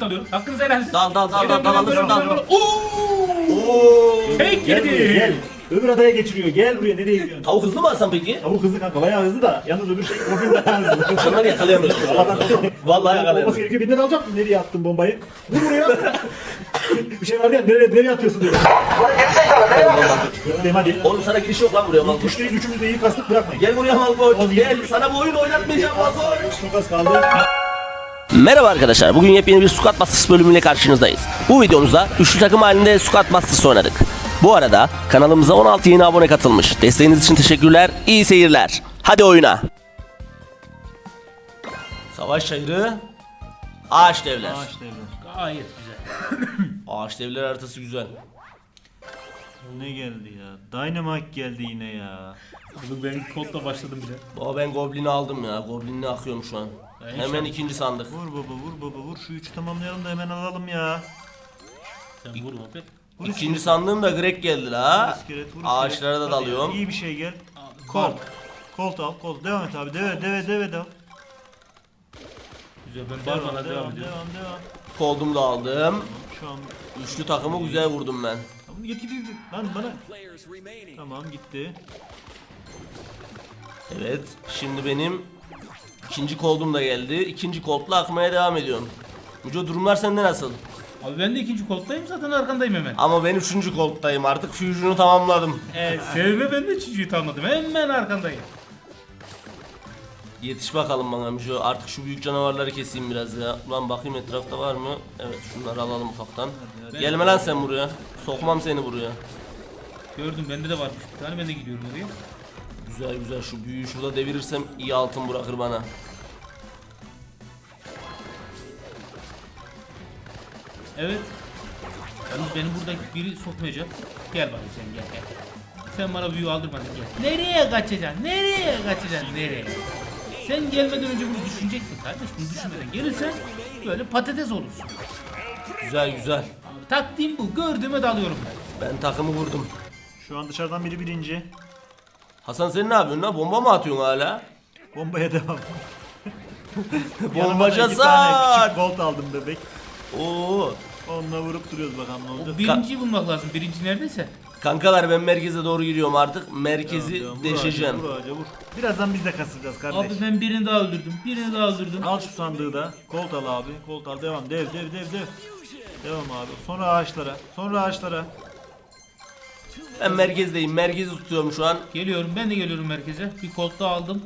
tek dalıyorum. Hakkınızı helal edin. Dal dal dal dal dal alırsın dal. geliyorum. Oo! Oo. Tek Gel buraya gel. yedi. Öbür adaya geçiriyor. Gel buraya nereye gidiyorsun? Tavuk hızlı mı alsam peki? Tavuk hızlı kanka bayağı hızlı da yalnız öbür şey gün daha hızlı. Onları yakalayamıyorsun. Vallahi Olması yakalayamıyorsun. gerekiyor. Birinden alacak mı? Nereye attın bombayı? Vur buraya. bir şey var ya nereye, nereye atıyorsun diyor. Gördüm hadi. Oğlum sana giriş yok lan buraya mal koç. Üçteyiz üçümüz de iyi kastık bırakmayın. Gel buraya mal koç. Gel sana bu oyunu oynatmayacağım mal koç. Çok az kaldı. Merhaba arkadaşlar. Bugün yepyeni bir Squad Masters bölümüyle karşınızdayız. Bu videomuzda üçlü takım halinde Squad Masters oynadık. Bu arada kanalımıza 16 yeni abone katılmış. Desteğiniz için teşekkürler. İyi seyirler. Hadi oyuna. Savaş çayırı. Ağaç devler. Ağaç devler. Gayet güzel. Ağaç devler haritası güzel. Ne geldi ya? Dynamite geldi yine ya. Abi ben kodla başladım bile. Baba ben Goblin'i aldım ya. Goblin'ini akıyorum şu an. Ya Hemen inşallah. ikinci sandık. Vur baba vur baba vur şu üçü tamamlayalım da hemen alalım ya. Sen vur abi. Vur İkinci sandığım da Greg geldi la. iskelet, vur Ağaçlara iskelet. da Hadi dalıyorum. ya, İyi bir şey gel. Abi, Colt. Colt al Colt. Devam et abi. Deve deve deve devam. Güzel ben Devam Barbar'a devam devam ediyorum. devam devam. Koldum da aldım. Şu an Üçlü takımı güzel vurdum ben. Tamam git git git. Lan bana. Tamam gitti. Evet. Şimdi benim ikinci koldum da geldi. İkinci koldla akmaya devam ediyorum. Müco durumlar sende nasıl? Abi ben de ikinci koddayım zaten arkandayım hemen. Ama ben üçüncü kolddayım artık fusion'u tamamladım. Ee, sevme ben de üçüncüyü tamamladım. Hemen arkandayım. Yetiş bakalım bana Müco. Artık şu büyük canavarları keseyim biraz ya. Ulan bakayım etrafta var mı? Evet şunları alalım ufaktan. Gelme lan sen buraya. Sokmam seni buraya. Gördüm bende de varmış bir tane ben de gidiyorum oraya. Güzel güzel şu büyüyü şurada devirirsem iyi altın bırakır bana. Evet. Yalnız beni burada biri sokmayacak. Gel bana sen gel gel. Sen bana büyü aldırmadın gel. Nereye kaçacaksın? Nereye kaçacaksın? Nereye? Sen gelmeden önce bunu düşünecektin kardeş. Bunu düşünmeden gelirsen böyle patates olursun. Güzel güzel. Taktiğim bu. Gördüğüme dalıyorum ben. Ben takımı vurdum. Şu an dışarıdan biri birinci. Hasan sen ne yapıyorsun lan? Bomba mı atıyorsun hala? Bombaya devam. Yanıma Bombacı da iki tane Hasan. küçük Colt aldım bebek. Oo. Onunla vurup duruyoruz bakalım ne olacak. O birinciyi bulmak lazım. Birinci neredeyse. Kankalar ben merkeze doğru gidiyorum artık. Merkezi Devam, devam. Vur deşeceğim. ağaca, Vur ağaca vur. Birazdan biz de kasılacağız kardeş. Abi ben birini daha öldürdüm. Birini daha öldürdüm. Al şu sandığı da. Kolt al abi. Kolt al. Devam. Dev dev dev dev. Devam abi. Sonra ağaçlara. Sonra ağaçlara. Ben merkezdeyim. Merkezi tutuyorum şu an. Geliyorum. Ben de geliyorum merkeze. Bir kolt daha aldım.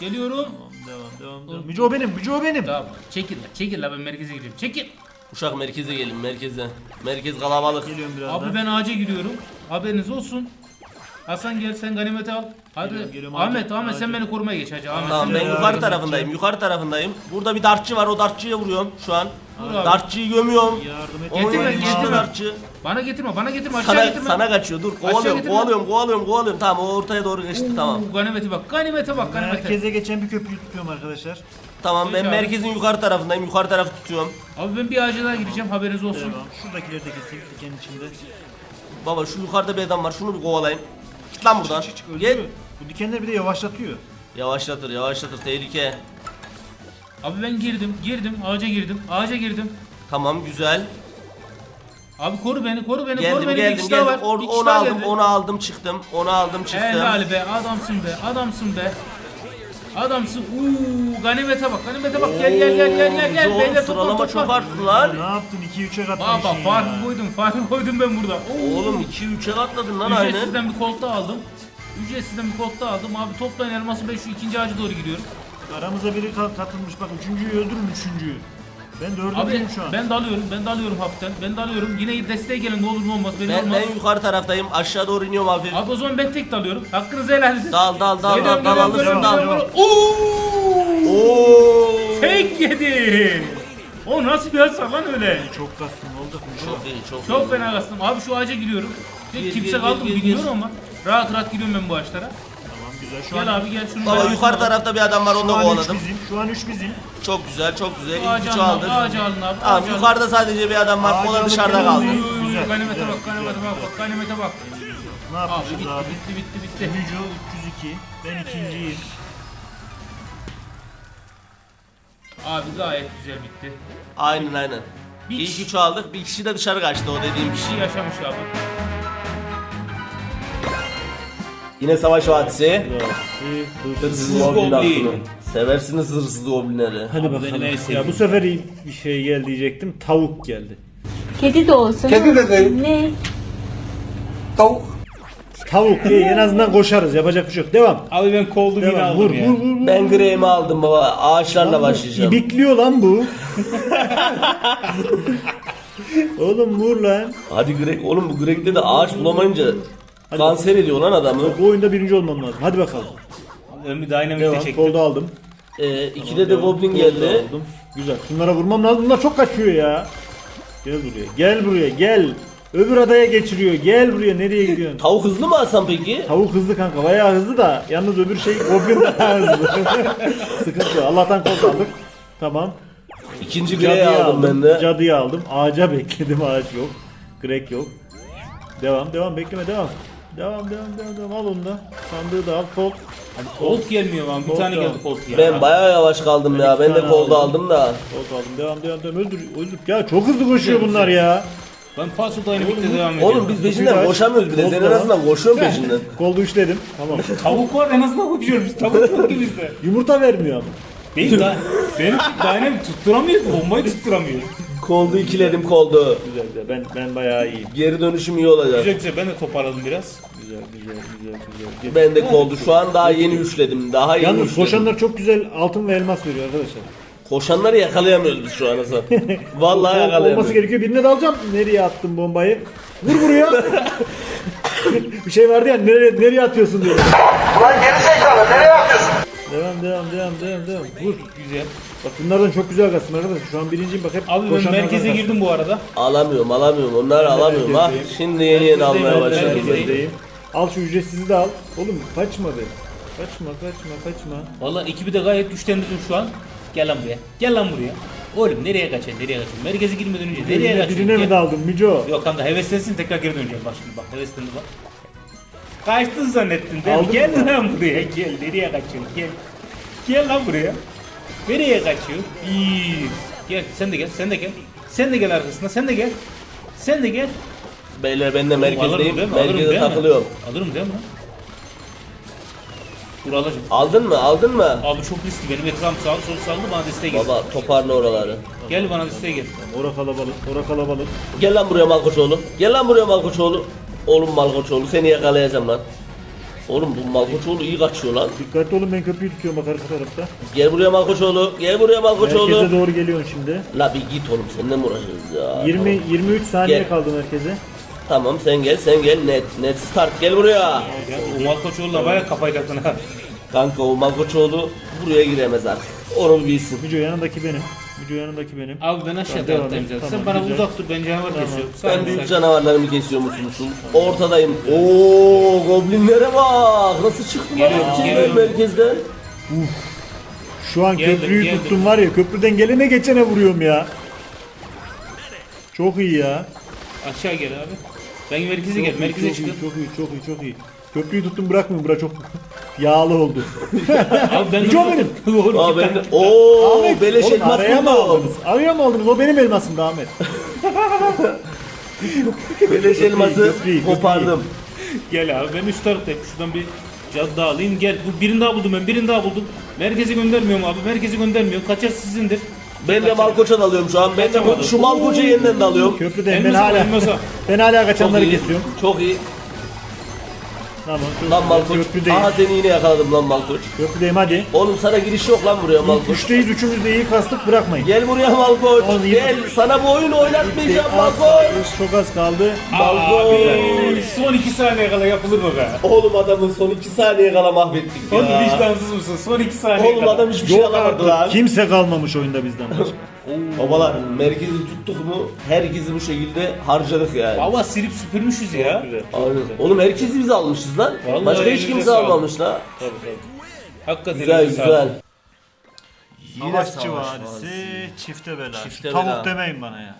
Geliyorum. Tamam devam devam devam. Müco benim. Müco benim. Tamam. Çekil la. Çekil la ben merkeze gidiyorum. Çekil. Uşak merkeze gelin merkeze. Merkez kalabalık. Geliyorum birazdan. Abi ben ağaca giriyorum. Haberiniz olsun. Hasan gel sen ganimeti al. Hadi. Geliyorum, geliyorum. Ahmet Ağaca, Ahmet sen ağaca. beni korumaya geç hacı. Ahmet Tamam sen ben yukarı tarafındayım. Yukarı tarafındayım. Burada bir dartçı var. O dartçıya vuruyorum şu an. Abi. Dartçıyı gömüyorum. Yardım et. Onun Getirme, getirme. dartçı. Bana getirme bana getirme aşağı Sana, getirme. sana kaçıyor. Dur kovalıyorum. getirme. Kovalıyorum. Kovalıyorum. Kovalıyorum. Tamam o ortaya doğru geçti. Tamam. Oo, Ganimete bak. Ganimete bak. Ganimete. Merkeze geçen bir köprüyü tutuyorum arkadaşlar. Tamam ben abi. merkezin yukarı tarafındayım. Yukarı tarafı tutuyorum. Abi ben bir ağaca daha gireceğim. Haberiniz olsun. Devam. Şuradakileri de keseyim dikenin içinde. Baba şu yukarıda bir adam var. Şunu bir kovalayın. Git lan buradan. Çık çık Gel. öldürüyor. Bu dikenler bir de yavaşlatıyor. Yavaşlatır. Yavaşlatır. Tehlike. Abi ben girdim. Girdim. Ağaca girdim. Ağaca girdim. Tamam güzel. Abi koru beni. Koru beni. koru Geldim beni. bir geldim kişi daha geldim. var. Or- Bir kişi onu daha aldım. geldi. Onu aldım çıktım. Onu aldım çıktım. Helal be. Adamsın be. Adamsın be. Adamsın. Uuu ganimete bak. Ganimete bak. Gel gel gel gel gel gel. Oo, Beyler sıralama çok topla. arttı lan. Ne yaptın? 2-3'e katlamışsın Baba ya. farkı koydum. Farkı koydum ben burada. Oo. Oğlum 2-3'e katladın lan aynı. Ücretsizden bir kolt daha aldım. Ücretsizden bir kolt daha aldım. Abi toplayın elması ben şu ikinci ağaca doğru gidiyorum. Aramıza biri ka- katılmış. Bak üçüncüyü öldürün üçüncüyü. Ben Abi dördüncüyüm şu an. ben dalıyorum. Ben dalıyorum hafiften. Ben dalıyorum. Yine desteğe gelin ne olur ne olmaz. Beni Ben, olmaz. ben yukarı taraftayım. Aşağı doğru iniyorum hafif. Abi o zaman ben tek dalıyorum. Hakkınızı helal edin. Dal dal dal Geliyorum, dal dal geliyorum, alırsın geliyorum, dal. geliyorum. Oo! Oo. Tek yedi. O nasıl bir hasar lan öyle? Çok kastım oldu. Çok iyi çok, Çok iyi. fena kastım. Abi şu ağaca giriyorum. Gir, kimse gir, kaldı mı bilmiyorum ama rahat rahat giriyorum ben bu ağaçlara. Güzel. Şu Gel an abi gel şunu. Baba yukarı tarafta bir adam var onu şu da an üç kovaladım. bizim. Şu an 3 bizim. Çok güzel çok güzel. İlk Ağacı üçü alın aldık. Ağacı alın abi. Tamam ağacı alın. yukarıda sadece bir adam var. O da Ağacı dışarıda kaldı. yanına- Uy, Güzel, Ganimete güzel, bak, ganimete güzel. bak, bak, ganimete bak. Ne Abi yapmışız bitti, abi? bitti, bitti, bitti. Müco 302. Ben ikinciyim. Abi gayet güzel bitti. Aynen aynen. Bir İyi kişi- ki çoğaldık. Bir kişi de dışarı kaçtı o dediğim Bir kişi. şey yaşamış abi. Yine savaş vadisi. Hırsız. Goblin. Seversiniz hırsız goblinleri. Hadi bakalım. Ya bu sefer iyi bir şey gel diyecektim. Tavuk geldi. Kedi de olsun. Kedi de değil. Ne? Tavuk iyi. En azından koşarız. Yapacak bir şey yok. Devam. Abi ben koldu yine Devam. aldım Vur ya. vur vur. vur. Ben Graham'i aldım baba. Ağaçlarla başlayacağım. İbikliyor lan bu. Oğlum vur lan. Hadi Greg. Oğlum bu Greg'de de ağaç bulamayınca kanser ediyor lan adamı. Bu oyunda birinci olmam lazım. Hadi bakalım. Ben bir dynamite Devam. çektim. Kolda aldım. Ee, ikide de Devam. goblin Kolda geldi. aldım. Güzel. Şunlara vurmam lazım. Bunlar çok kaçıyor ya. Gel buraya. Gel buraya. Gel. Öbür adaya geçiriyor. Gel buraya. Nereye gidiyorsun? Tavuk hızlı mı alsam peki? Tavuk hızlı kanka. Bayağı hızlı da. Yalnız öbür şey goblin daha hızlı. Sıkıntı yok. Allah'tan kol aldık. Tamam. İkinci Greg'i Cadıyı aldım ben de. Cadıyı aldım. Ağaca bekledim. Ağaç yok. Grek yok. Devam devam bekleme devam. Devam devam devam devam al onu da. Sandığı da al kol. Hadi kol. Colt gelmiyor lan. Bir Colt tane geldi aldım. Colt ya. Ben bayağı yavaş kaldım ya. Ben de tane kolda aldım. aldım da. Kol aldım. Devam devam devam. Öldür öldür. Ya çok hızlı koşuyor bunlar ya. Ben Paso Dynamite'le devam ediyorum. Oğlum biz peşinden koşamıyoruz bile. Sen en azından koşuyorsun peşinden. Kolda üçledim. Tamam. Tavuk var en azından koşuyoruz. Biz tavuk yok ki bizde. Yumurta vermiyor ama. Benim da benim Dynamite tutturamıyor ki. Bombayı tutturamıyor. Koldu ikiledim koldu. Güzel güzel. Ben ben bayağı iyiyim. Geri dönüşüm iyi olacak. Güzel güzel ben de toparladım biraz. Güzel güzel güzel güzel. Ben de koldu. Şu an daha yeni üçledim. Daha yeni Yalnız üçledim. koşanlar çok güzel altın ve elmas veriyor arkadaşlar. Koşanları yakalayamıyoruz biz şu an Hasan. Vallahi Ol- Olması yakalayamıyoruz. gerekiyor. Birine dalacağım. Nereye attım bombayı? Vur buraya. bir şey vardı ya nereye, nereye atıyorsun diyor. Ulan geri zekalı nereye atıyorsun? Devam devam devam devam devam. Vur. Güzel. Bak bunlardan çok güzel kastım arkadaşlar. Şu an birinciyim bak hep Abi ben koşanlardan merkeze kastım. girdim bu arada. Alamıyorum alamıyorum. Onları alamıyorum ha. merkezdeyim. Şimdi yeni yeni almaya başladım. merkezdeyim. ben. Merkezdeyim. Al şu ücretsizi de al. Oğlum kaçma be. Kaçma kaçma kaçma. Vallahi ekibi de gayet güçlendirdim şu an. Gel lan buraya. Gel lan buraya. Oğlum nereye kaçacaksın? Nereye kaçacaksın? Merkeze girmeden önce nereye Birine, kaçacaksın? birine mi Gel. daldın Mico? Yok kanka heveslensin tekrar geri döneceğim bak şimdi bak heveslendi bak. Kaçtın zannettin değil mi? Aldın Gel mı? lan buraya gel nereye kaçıyorsun gel. Gel lan buraya. Nereye kaçıyorsun? Bir. Gel sen de gel sen de gel. Sen de gel arkasına sen de gel. Sen de gel. Beyler ben de merkezdeyim. değil mi? Alırım Merkeze değil mi? takılıyorum. Alırım değil mi lan? Dur alacağım. Aldın mı? Aldın mı? Abi çok riskli benim etrafım sağlı sol saldı bana desteğe gel. Baba toparla oraları. Gel bana desteğe gel. Ora kalabalık, ora kalabalık. Gel lan buraya Malkoçoğlu. Gel lan buraya Malkoçoğlu. Oğlum Malkoçoğlu seni yakalayacağım lan. Oğlum bu Malkoçoğlu iyi kaçıyor lan. Dikkatli olun ben köprüyü tutuyorum bak arka tarafta. Gel buraya Malkoçoğlu. Gel buraya Malkoçoğlu. Merkeze doğru geliyorsun şimdi. La bir git oğlum seninle mi uğraşacağız ya? 20 23 saniye Gel. kaldı merkeze. Tamam sen gel sen gel net net start gel buraya. Gel. O Malkoçoğlu'na bayağı kafayı taktın ha. Kanka o Malkoçoğlu buraya giremez artık. Onu bilsin. Müco yanındaki benim. Müco yanındaki benim. Abi ben aşağı Devam taraftayım et, tamam, Sen bana güzel. uzak dur ben canavar kesiyorum. Ben Sakin büyük sakin. canavarlarımı kesiyor musun? Ortadayım. Oo goblinlere bak. Nasıl çıktı lan Geliyorum, hepsi geliyorum. merkezden? Şu an Geldim, köprüyü geldim. tuttum var ya köprüden gelene geçene vuruyorum ya. Çok iyi ya. Aşağı gel abi. Ben merkeze gel. İyi, Merkeze çok iyi, çıkın. çok iyi, çok iyi, çok iyi. Köprüyü tuttum bırakmıyorum bura çok yağlı oldu. Abi ben Müco benim. Oğlum, Aa ben de ooo Ahmet, beleş oğlum elmas araya mı buldum. aldınız? Araya mı aldınız? O benim elmasımdı Ahmet. Beleş elması kopardım. Gel abi ben üst taraftayım. Şuradan bir cadı daha alayım. Gel. Bu birini daha buldum ben. Birini daha buldum. Merkeze göndermiyorum abi. Merkeze göndermiyorum. Kaçar sizindir. Ben de Malkoç'a dalıyorum şu an. Ben de Kaçamadım. şu Malkoç'u yeniden dalıyorum. Köprüdeyim ben hala. elmasa. Ben hala Çok kaçanları iyi. kesiyorum. Çok iyi. Tamam. Lan. Malkoç. Köprüdeyim. Aha seni yine yakaladım lan Malkoç. Köprüdeyim hadi. Oğlum sana giriş yok lan buraya Malkoç. üçteyiz üçümüz de iyi kastık bırakmayın. Gel buraya Malkoç. Oğlum, Gel sana bu oyunu oynatmayacağım Malkoç. Çok az kaldı. Abi son iki saniye kala yapılır mı be? Oğlum adamın son 2 saniye kala mahvettik Oğlum ya. vicdansız mısın? Son iki saniye Oğlum kala. adam hiçbir şey Yok alamadı lan. Kimse kalmamış oyunda bizden başka. Babalar merkezi tuttuk mu herkesi bu şekilde harcadık yani. Baba silip süpürmüşüz ya. Aynen. Oğlum herkesi biz almışız lan. Vallahi Başka hiç elinize kimse sağlık. almamış la. Hakikaten Güzel elinize sağlık. güzel. Savaşçı savaş vadisi, çifte bela. Çifte Tavuk bela. demeyin bana ya.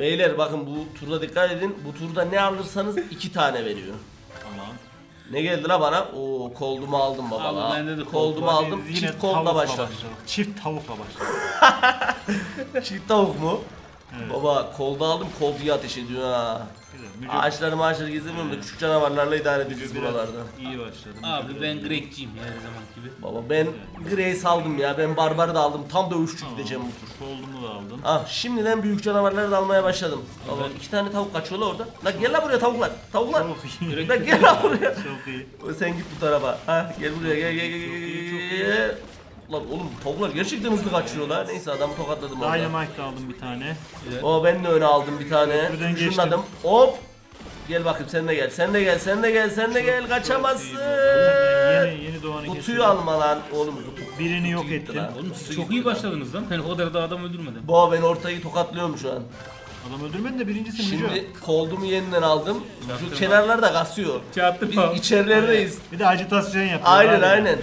Beyler bakın bu turda dikkat edin. Bu turda ne alırsanız iki tane veriyor. Tamam. Ne geldi la bana? Oo koldumu aldım baba Abi la. bende de kold koldumu aldım. Yine Çift koldla tavukla başladım. Çift tavukla başladık. Çift tavuk mu? Evet. Baba kolda aldım kolduyu ateş ediyor ha. Mücü Ağaçları maaşları gezemiyorum da küçük canavarlarla idare edeceğiz buralarda. iyi başladı. Abi ben Grek'ciyim her zaman gibi. Baba ben Grace aldım ya ben Barbar'ı da aldım tam dövüşçü gideceğim bu tur. Koldumu da aldım. Ah şimdiden büyük canavarları da almaya başladım. Baba iki tane tavuk kaçıyorlar orada. Lan gel lan buraya tavuklar. Tavuklar. Çok iyi. Lan gel lan buraya. Çok iyi. Sen git bu tarafa. Ha gel buraya gel gel gel gel gel. gel. Lan oğlum tavuklar gerçekten hızlı kaçıyorlar. Neyse adamı tokatladım orada. Dynamite aldım bir tane. O ben de öne aldım bir tane. Köprüden geçtim. Şunladım. Hop. Gel bakayım sen de gel. Sen de gel. Sen de gel. Sen de gel. Kaçamazsın. Yeni, yeni doğanı Kutuyu keselim. alma lan. Oğlum kutu. Birini yok gitti ettim. lan. Oğlum siz çok gitti iyi lan. başladınız lan. Ben o kadar da adam öldürmedim. Baba ben ortayı tokatlıyorum şu an. Adam öldürmedin de birincisi Mücü. Şimdi koldumu yeniden aldım. Şu Çaktırma. kenarlar da kasıyor. Çaktırma. Biz içerilerdeyiz. Bir de acitasyon yapıyor. Aynen aynen.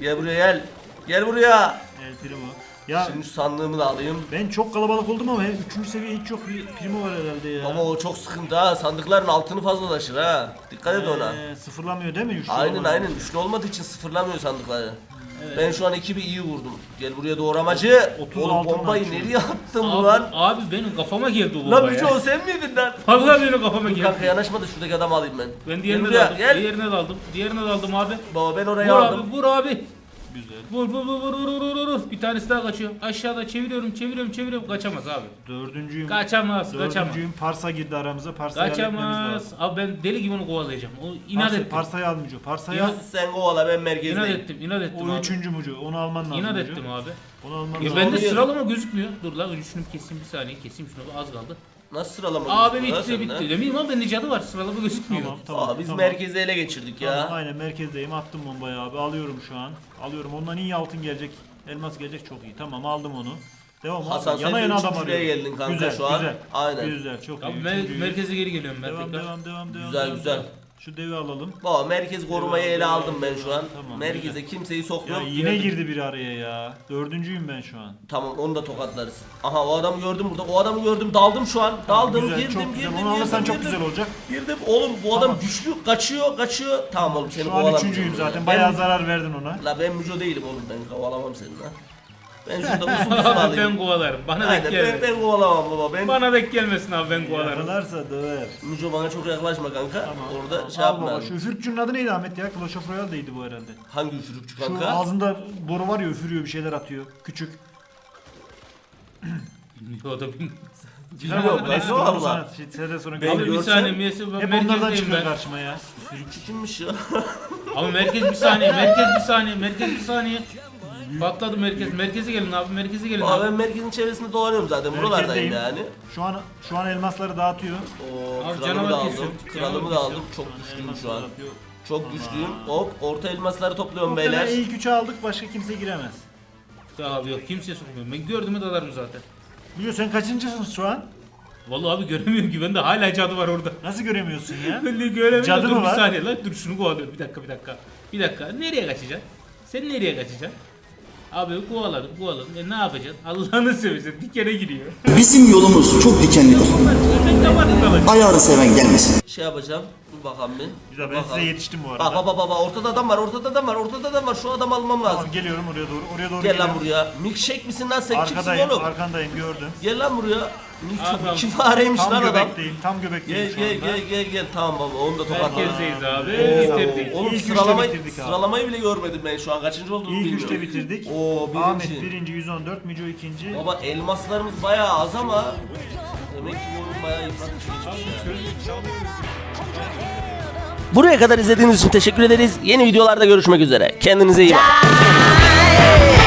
Gel buraya gel. Gel buraya. El Primo. Ya Şimdi şu sandığımı da alayım. ben çok kalabalık oldum ama 3. seviye hiç yok bir Primo var herhalde ya. Baba o çok sıkıntı ha. Sandıkların altını fazla taşır ha. Dikkat et ona. Ee, sıfırlamıyor değil mi? Üçlü Aynen aynen. Üçlü olmadığı için sıfırlamıyor sandıkları. Ben şu an ekibi iyi vurdum. Gel buraya doğramacı. 30 Oğlum altın bombayı nereye attın Abi, lan? abi benim kafama geldi o bomba Lan ya. Müce o sen miydin lan? Vallahi benim kafama Dur geldi. kanka yanaşma da şuradaki adamı alayım ben. Ben Gel diğerine de buraya aldım. gel. Diğerine de aldım. Diğerine de aldım abi. Baba ben Vur oraya aldım. abi, vur abi. Güzel. Vur vur vur vur vur vur vur vur. Bir tanesi daha kaçıyor. Aşağıda çeviriyorum, çeviriyorum, çeviriyorum. Kaçamaz abi. Dördüncüyüm. Kaçamaz, kaçamaz. Dördüncüyüm. Parsa girdi aramıza. Parsa'yı halletmemiz Kaçamaz. lazım. Abi ben deli gibi onu kovalayacağım. O inat Parsa, ettim. Parsa'yı al Mücü. Parsa'yı al. İnat, Sen kovala ben inat merkezdeyim. ettim, inat ettim O abi. üçüncü Mücü. Onu alman lazım İnat ettim abi. Onu alman Ya lazım. bende sıralama gözükmüyor. Dur lan şunu keseyim bir saniye. Keseyim şunu az kaldı. Nasıl sıralama? Abi lan bitti bitti. Demin ama bende cadı var. Sıralama gözükmüyor. Tamam tamam. Aa, biz tamam. merkezi ele geçirdik ya. Tamam, aynen merkezdeyim. Attım bombayı abi. Alıyorum şu an. Alıyorum. Ondan iyi altın gelecek. Elmas gelecek çok iyi. Tamam aldım onu. Devam abi. Hasan, sen yana de yana adam arıyorum. geldin kanka güzel, şu an. Güzel. Aynen. Güzel çok Abi iyi. Üçüncüyüm. merkeze geri geliyorum ben Devam tekrar. devam devam devam. Güzel, devam, güzel. devam. Şu devi alalım. Baba merkez korumayı ele aldım ben şu an. Tamam, Merkeze kimseyi Ya sokmuyorum. yine Gördüm. girdi biri araya ya. Dördüncüyüm ben şu an. Tamam onu da tokatlarız. Aha o adamı gördüm burada. O adamı gördüm. Daldım şu an. Daldım güzel, girdim çok girdim güzel. girdim. Onu alırsan çok girdim. güzel olacak. Girdim. Oğlum bu adam Tamam. güçlü. Kaçıyor kaçıyor. Tamam oğlum seni Şu an kovalamayacağım. üçüncüyüm zaten. Ben- Bayağı zarar verdin ona. La ben müco değilim oğlum. Ben kovalamam seni lan. Ben şurada usul usul Abi alayım. ben kovalarım. Bana denk Aynen ben, gelmesin. ben kovalamam baba. Ben Bana denk gelmesin abi ben kovalarım. Yakalarsa döver. Müco bana çok yaklaşma kanka. Tamam. Orada tamam. şey Al yapma. baba. Şu üfürükçünün adı neydi Ahmet ya? Clash of Royale'deydi bu herhalde. Hangi üfürükçü Şu kanka? ağzında boru var ya üfürüyor bir şeyler atıyor. Küçük. O da bilmiyorum. Bilmiyorum Neyse, kanka onu valla. sana- Şeyden sonra Ben Abi bir saniye Miyasi ben Hep onlardan merkezdeyim çıkıyor ben. karşıma ya. Üfürükçü kimmiş ya? Abi merkez bir saniye, merkez bir saniye, merkez bir saniye. Patladı merkez. Merkeze gelin abi, merkeze gelin ben abi. merkezin çevresinde dolanıyorum zaten. Buralardayım Merkezdeyim. yani. Şu an şu an elmasları dağıtıyor. Oo, Abi kralımı canavar da aldım. Kralımı canavar da aldım. Çok güçlüyüm şu an. Çok güçlüyüm. Hop orta elmasları topluyorum Muhtemelen beyler. ilk üçü aldık başka kimse giremez. Abi yok kimseye sokmuyorum. Ben gördüğümü dalarım zaten. Biliyor sen kaçıncısın şu an? Vallahi abi göremiyorum ki. Bende hala cadı var orada. Nasıl göremiyorsun ya? Ben de göremiyorum. Cadı dur mı bir var? saniye lan. Dur şunu kovalıyorum. Bir dakika bir dakika. Bir dakika. Nereye kaçacaksın? Sen nereye kaçacaksın? Abi kovaladım kovaladım. E ne yapacaksın? Allah'ını seversen dikene giriyor. Bizim yolumuz çok dikenlidir. Ayağını seven gelmesin. Şey yapacağım. Dur bakalım bir. Güzel ben Bakalım. size yetiştim bu arada. Bak bak bak bak ortada adam var ortada adam var ortada adam var şu adamı almam lazım. Tamam geliyorum oraya doğru. Oraya doğru Gel lan geliyorum. buraya. Milkshake misin lan sen Arkadayım, kimsin oğlum? arkandayım gördüm. Gel lan buraya. Adam. iki fareymiş Tam lan adam. göbekteyim, tam göbekteyim Gel şu gel anda. gel gel gel tamam baba onu da tokatladım. Merkezdeyiz abi. Oo, Bitirdik. Oğlum İlk üçte sıralamayı, bitirdik abi. sıralamayı bile görmedim ben şu an kaçıncı olduğunu İlk bilmiyorum. üçte bitirdik. Oo birinci. Ahmet birinci 114, Müco ikinci. Baba elmaslarımız bayağı az ama demek ki bu oyun bayağı yıpratıcı geçmiş ya. Buraya kadar izlediğiniz için teşekkür ederiz. Yeni videolarda görüşmek üzere. Kendinize iyi bakın.